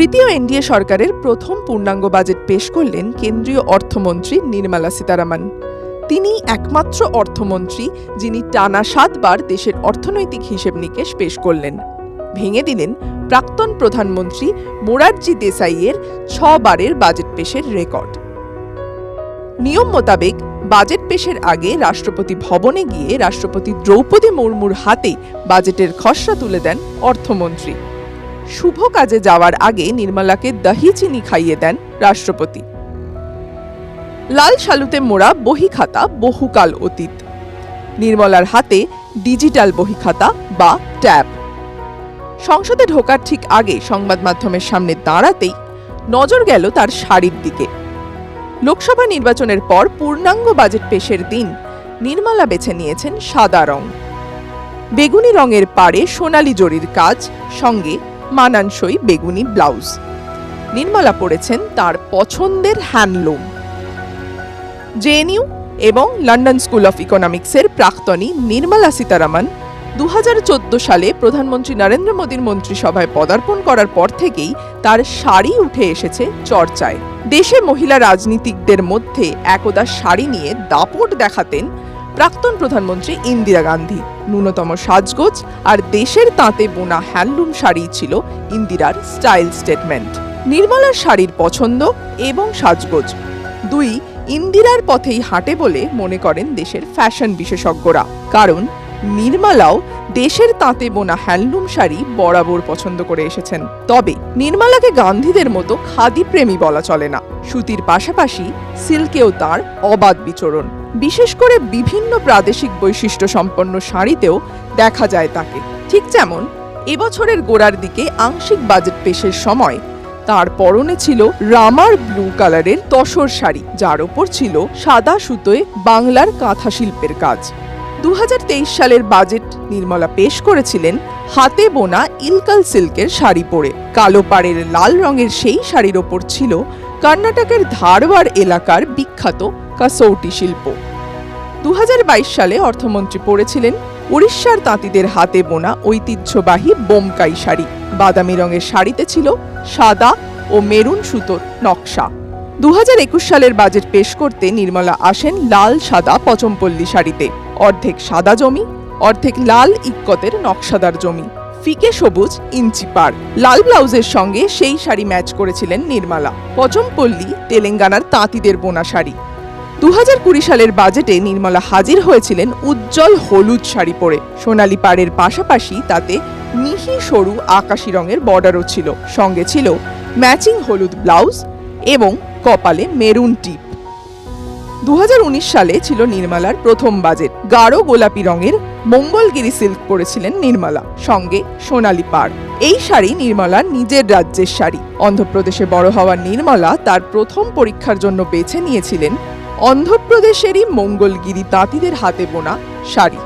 তৃতীয় এনডিএ সরকারের প্রথম পূর্ণাঙ্গ বাজেট পেশ করলেন কেন্দ্রীয় অর্থমন্ত্রী নির্মলা সীতারামন। তিনি একমাত্র অর্থমন্ত্রী যিনি টানা সাতবার দেশের অর্থনৈতিক হিসেব নিকেশ পেশ করলেন। ভেঙে দিলেন প্রাক্তন প্রধানমন্ত্রী মোরারজি দেসাইয়ের ছবারের বাজেট পেশের রেকর্ড। নিয়ম মোতাবেক বাজেট পেশের আগে রাষ্ট্রপতি ভবনে গিয়ে রাষ্ট্রপতি দ্রৌপদী মুর্মুর হাতে বাজেটের খসড়া তুলে দেন অর্থমন্ত্রী। শুভ কাজে যাওয়ার আগে নির্মলাকে দহি চিনি খাইয়ে দেন রাষ্ট্রপতি। লাল শালুতে মোড়া বহি খাতা বহুকাল অতীত। নির্মলার হাতে ডিজিটাল বহি খাতা বা ট্যাব। সংসদে ঢোকার ঠিক আগে সংবাদ মাধ্যমের সামনে দাঁড়াতেই নজর গেল তার শাড়ির দিকে। লোকসভা নির্বাচনের পর পূর্ণাঙ্গ বাজেট পেশের দিন নির্মলা বেছে নিয়েছেন সাদা রং। বেগুনি রঙের পাড়ে সোনালি জরির কাজ সঙ্গে মানানসই বেগুনি ব্লাউজ। নির্মলা পড়েছেন তার পছন্দের হ্যান্ডলুম। জেএনইউ এবং লন্ডন স্কুল অফ ইকোনমিক্সের প্রাক্তনী নির্মলা সীতারামন দু সালে প্রধানমন্ত্রী নরেন্দ্র মোদীর মন্ত্রিসভায় পদার্পণ করার পর থেকেই তার শাড়ি উঠে এসেছে চর্চায়। দেশে মহিলা রাজনীতিকদের মধ্যে একদা শাড়ি নিয়ে দাপট দেখাতেন প্রাক্তন প্রধানমন্ত্রী ইন্দিরা গান্ধী। ন্যূনতম সাজগোজ আর দেশের তাঁতে বোনা হ্যান্ডলুম শাড়ি ছিল ইন্দিরার স্টাইল স্টেটমেন্ট। নির্মলার শাড়ির পছন্দ এবং সাজগোজ। দুই, ইন্দিরার পথেই হাঁটে বলে মনে করেন দেশের ফ্যাশন বিশেষজ্ঞরা। কারণ, নির্মলাও দেশের তাঁতে বোনা হ্যান্ডলুম শাড়ি বরাবর পছন্দ করে এসেছেন। তবে, নির্মলাকে গান্ধীদের মতো খাদি প্রেমী বলা চলে না। সুতির পাশাপাশি সিল্কেও তার অবাধ বিচরণ। বিশেষ করে বিভিন্ন প্রাদেশিক বৈশিষ্ট্য সম্পন্ন শাড়িতেও দেখা যায় তাকে। ঠিক যেমন, এবছরের গোড়ার দিকে আংশিক বাজেট পেশের সময় তার পরনে ছিল রামার ব্লু কালারের তসর শাড়ি, যার ওপর ছিল সাদা সুতোয় বাংলার কাঁথা শিল্পের কাজ। দু হাজার তেইশ সালের বাজেট নির্মলা পেশ করেছিলেন হাতে বোনা ইলকাল সিল্কের শাড়ি পরে। কালো পাড়ের লাল রঙের সেই শাড়ির ওপর ছিল কর্ণাটকের ধারওয়াড় এলাকার বিখ্যাত কাসৌটি শিল্প। দু হাজার বাইশ সালে অর্থমন্ত্রী পড়েছিলেন উড়িষ্যার তাঁতিদের হাতে বোনা ঐতিহ্যবাহী বোমকাই শাড়ি। বাদামি রঙের শাড়িতে ছিল সাদা ও মেরুন সুতোর নকশা। দু হাজার একুশ সালের বাজেট পেশ করতে নির্মলা আসেন লাল সাদা পচমপল্লী শাড়িতে। অর্ধেক সাদা জমি, অর্ধেক লাল ইক্কতের নকশাদার জমি। ফিকে সবুজ ইঞ্চি পার। লাল ব্লাউজের সঙ্গে সেই শাড়ি ম্যাচ করেছিলেন নির্মলা। পচমপল্লী তেলেঙ্গানার তাঁতিদের বোনা শাড়ি। দু কুড়ি সালের বাজেটে নির্মলা হাজির হয়েছিলেন উজ্জ্বল হলুদ শাড়ি পরে। সোনালি পাড়ের পাশাপাশি তাতে মিহি সরু আকাশি রঙের বর্ডারও ছিল। সঙ্গে ছিল ম্যাচিং হলুদ ব্লাউজ এবং কপালে মেরুন টিপ। দু হাজার উনিশ সালে ছিল নির্মলার প্রথম বাজেট। গাঢ় গোলাপি রঙের মঙ্গলগিরি সিল্ক পরেছিলেন নির্মলা, সঙ্গে সোনালি পাড়। এই শাড়ি নির্মলার নিজের রাজ্যের শাড়ি। অন্ধ্রপ্রদেশে বড় হওয়া নির্মলা তার প্রথম পরীক্ষার জন্য বেছে নিয়েছিলেন অন্ধ্রপ্রদেশেরই মঙ্গলগিরি তাঁতিদের হাতে বোনা শাড়ি।